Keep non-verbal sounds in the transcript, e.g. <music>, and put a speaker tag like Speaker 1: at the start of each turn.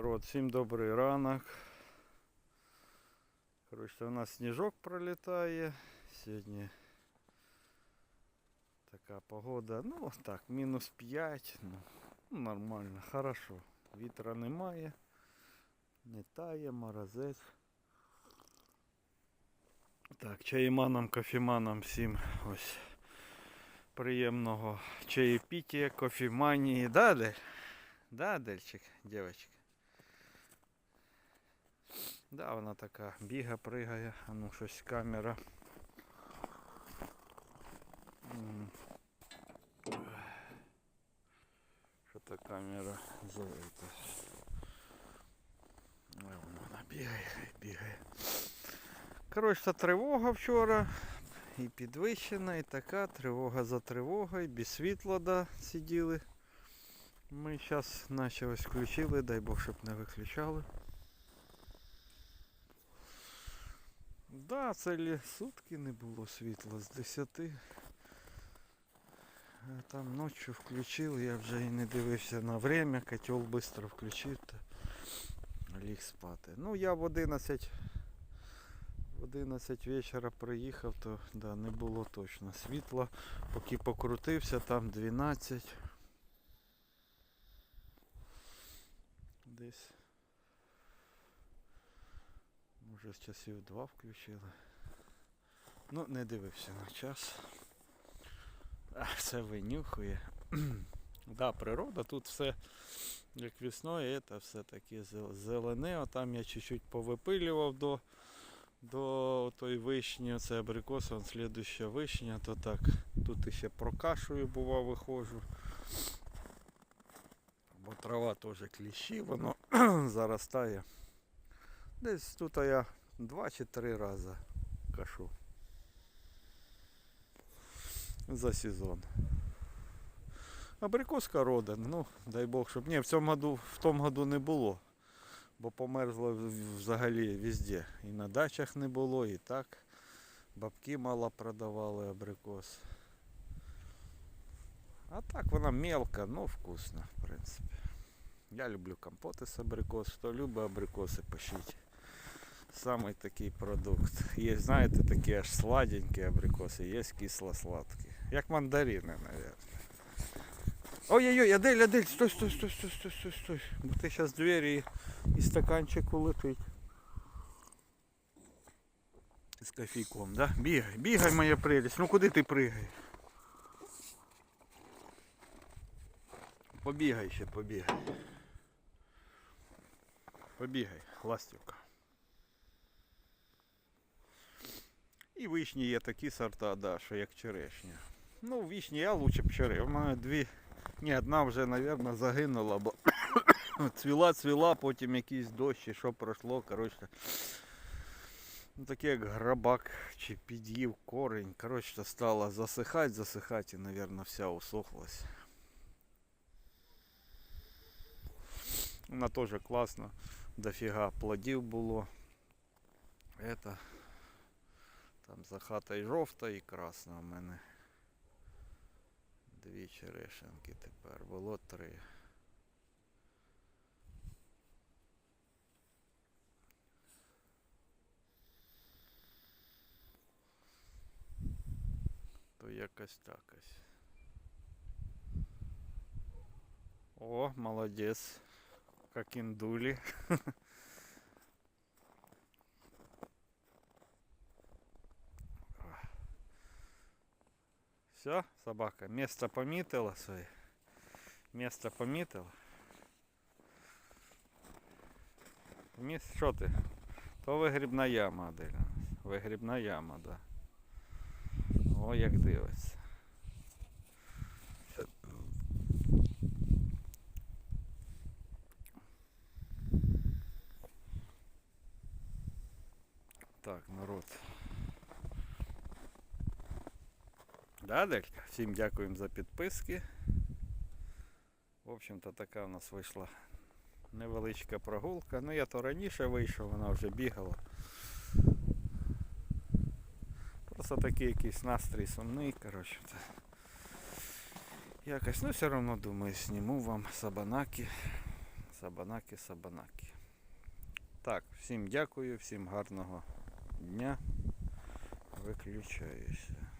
Speaker 1: Народ, всім добрий ранок. Коротше, у нас сніжок пролітає. Сьогодні така погода. Ну так, мінус 5. Ну, нормально, хорошо. Вітра немає. Не тає, морозець. Так, чаєманам, кофеманам всім ось приємного чаєпіття, кофеманії. Да, Дель? Да, Дельчик, девочка. Да, вона така біга, пригає, а ну щось камера. Що та камера зовета? Вона бігає, бігає. Коротше, тривога вчора. І підвищена, і така тривога за тривогою, без світла да, сиділи. Ми зараз наче ось включили, дай Бог, щоб не виключали. Да, цілі сутки не було світла з 10. Там ночі включив, я вже і не дивився на время, котел швидко включив та ліг спати. Ну я в 11 в 11 вечора приїхав, то да, не було точно світла. Поки покрутився, там 12. Десь. Може з часів два включили. Ну, не дивився на час. А, все винюхує. <clears throat> да, природа, тут все як весною, це все таке зелене. Там я чуть-чуть повипилював до, до той вишні, це абрикос, он слідуща вишня, то так. Тут ще прокашую, бува, виходжу. Бо трава теж кліщі, воно <clears throat> заростає. Десь тут я два чи три рази кашу. За сезон. Абрикоска роден, ну, дай Бог, щоб. Ні, в цьому году, в тому году не було. Бо померзло взагалі везде. І на дачах не було, і так. Бабки мало продавали абрикос. А так вона мелка, но вкусна, в принципі. Я люблю компоти з абрикос. Хто любить абрикоси, пишіть. Самий такий продукт. Є, знаєте, такі аж сладенькі абрикоси, є кисло-сладкі. Як мандарини, мабуть. Ой-ой-ой, Адель, Адель, стой, стой, стой, стой, стой, стой, стой. Бо ти зараз двері і, стаканчик улетить. З кофійком, да? Бігай, бігай, моя прелість. Ну куди ти пригаєш? Побігай ще, побігай. Побігай, ластівка. І вишні є такі сорта, да, що як черешня. Ну, вишні я лучше б чере. У мене дві. Ні, одна вже, мабуть, загинула, бо <coughs> цвіла, цвіла, потім якийсь дощ, і що пройшло, коротше. Ну, таке як грабак чи під'їв корень. Коротше, стала засихати, засихати і, мабуть, вся усохлась. Вона теж класна. Дофіга плодів було. Это там за хатою жовта і красна у мене. Дві черешенки тепер. Було три. То якось так ось. О, молодець. Как індулі. <laughs> Все, собака, место помітила своє. Место помітила. Міс, що ти? То вигрібна яма, Аделя. Вигрібна яма, да. О, як дивиться. Так, народ. Да, Делька? Всім дякуємо за підписки. В общем-то така у нас вийшла невеличка прогулка. Ну я то раніше вийшов, вона вже бігала. Просто такий якийсь настрій сумний, коротше. Якось, ну все одно думаю, зніму вам сабанаки. Сабанаки, сабанаки. Так, всім дякую, всім гарного дня. Виключаюся.